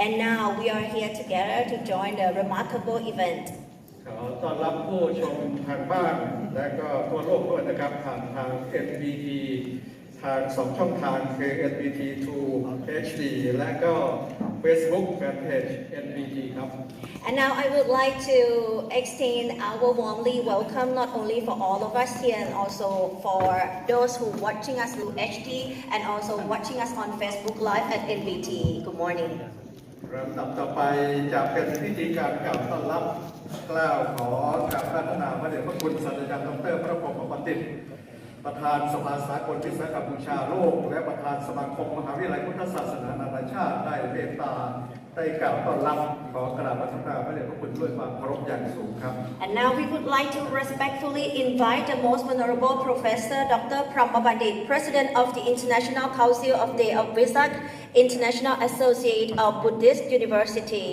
And now we are here together to join the remarkable event. ขอต้อนรับผู้ชมทางบ้าน และก็ทั่วโลกด้วยนะครับผ่านทาง NBT ทางสองช่องทางคือ NBT 2 HD และก็ Facebook Fanpage NBT ครับ And now I would like to extend our warmly welcome not only for all of us here and also for those who watching us through HD and also watching us on Facebook Live at NBT. Good morning. ลำดับต่อไปจะเป็นพิธีการกล่าวต้อนรับกล่าวขอกราบพัฒนาพระเดชพระคุณศาสตราจารย์ดรพระพรหมบัณฑิต ประธานสภาสากลพิสกรรมบูชาโลก และประธานสมาคมมหาวิทยาลัยพุทธศาสนานานาชาติได้เมตตา ได้กล่าวต้อนรับขอกราบพัฒนาพระเดชพระคุณด้วยความเคารพอย่างสูงครับ And now we would like to respectfully invite the most venerable Professor Dr. Pramabandit, President of the International Council of Day of Vesak, International Associate of Buddhist University.